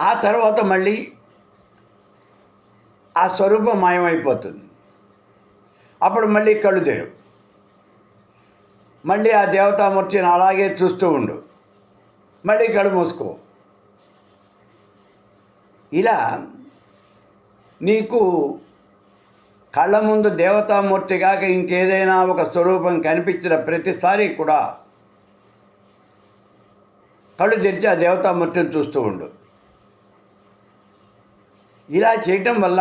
ఆ తర్వాత మళ్ళీ ఆ స్వరూపం మాయమైపోతుంది. అప్పుడు మళ్ళీ కళ్ళు తెరువు మళ్ళీ ఆ దేవతామూర్తిని అలాగే చూస్తూ ఉండు. మళ్ళీ కళ్ళు మూసుకో. ఇలా నీకు కళ్ళ ముందు దేవతామూర్తి కాక ఇంకేదైనా ఒక స్వరూపం కనిపించిన ప్రతిసారి కూడా కళ్ళు తెరిచి ఆ దేవతామూర్తిని చూస్తూ ఉండు. ఇలా చేయటం వల్ల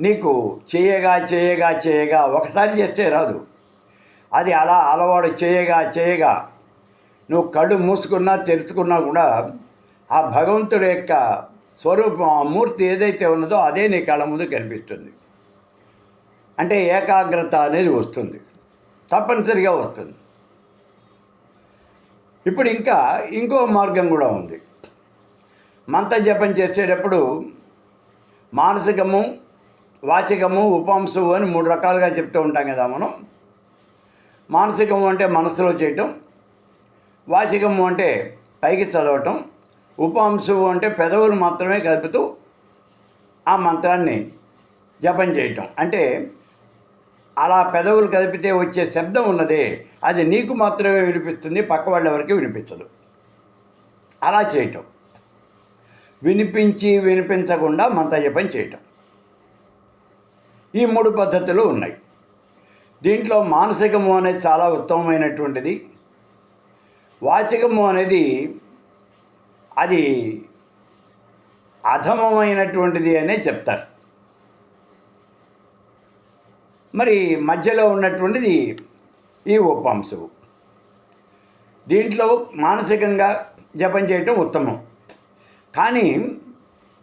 నీకు చేయగా చేయగా చేయగా ఒకసారి చేస్తే రాదు. అది అలా అలవాటు చేయగా చేయగా నువ్వు కళ్ళు మూసుకున్నా తెరుచుకున్నా కూడా ఆ భగవంతుడి యొక్క స్వరూపం ఆ మూర్తి ఏదైతే ఉన్నదో అదే నీ కళ్ళ ముందు కనిపిస్తుంది. అంటే ఏకాగ్రత అనేది వస్తుంది. తప్పనిసరిగా వస్తుంది. ఇప్పుడు ఇంకా ఇంకో మార్గం కూడా ఉంది. మంత్ర జపం చేసేటప్పుడు మానసికము వాచికము ఉపాంశము అని మూడు రకాలుగా చెప్తూ ఉంటాం కదా మనం. మానసికము అంటే మనసులో చేయటం వాచికము అంటే పైకి చదవటం ఉపాంశము అంటే పెదవులు మాత్రమే కలుపుతూ ఆ మంత్రాన్ని జపం చేయటం. అంటే అలా పెదవులు కలిపితే వచ్చే శబ్దం ఉన్నదే అది నీకు మాత్రమే వినిపిస్తుంది పక్క వాళ్ళెవరికి వినిపించదు. అలా చేయటం. వినిపించి వినిపించకుండా మంత్ర జపం చేయటం. ఈ మూడు పద్ధతులు ఉన్నాయి. దీంట్లో మానసికము అనేది చాలా ఉత్తమమైనటువంటిది. వాచికము అనేది అది అధమమైనటువంటిది అనే చెప్తారు. మరి మధ్యలో ఉన్నటువంటిది ఈ ఉపాంశవు దీంట్లో మానసికంగా జపం చేయటం ఉత్తమం. కానీ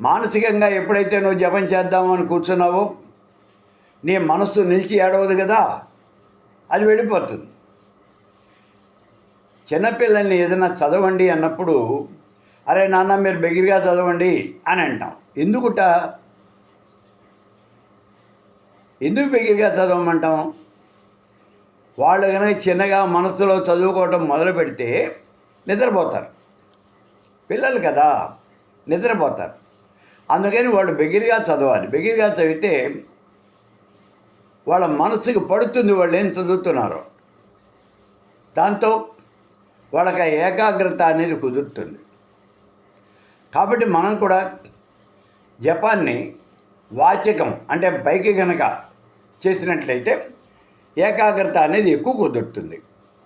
మానసికంగా ఎప్పుడైతే నువ్వు జపం చేద్దామని కూర్చున్నావో నీ మనస్సు నిలిచి ఏడవదు కదా అది వెళ్ళిపోతుంది. చిన్నపిల్లల్ని ఏదైనా చదవండి అన్నప్పుడు అరే నాన్న మీరు బిగిరిగా చదవండి అని అంటాం. ఎందుకుట? ఎందుకు బిగిరిగా చదవమంటాం? వాళ్ళు కనుక చిన్నగా మనసులో చదువుకోవటం మొదలు పెడితే నిద్రపోతారు. పిల్లలు కదా. నిద్రపోతారు. అందుకని వాళ్ళు బిగిరిగా చదవాలి. బిగిరిగా చదివితే వాళ్ళ మనసుకు పడుతుంది వాళ్ళు ఏం చదువుతున్నారో? దాంతో వాళ్ళకి ఏకాగ్రత అనేది కుదురుతుంది. కాబట్టి మనం కూడా జపాన్ని వాచకం అంటే పైకి కనుక చేసినట్లయితే ఏకాగ్రత అనేది ఎక్కువ కుదురుతుంది.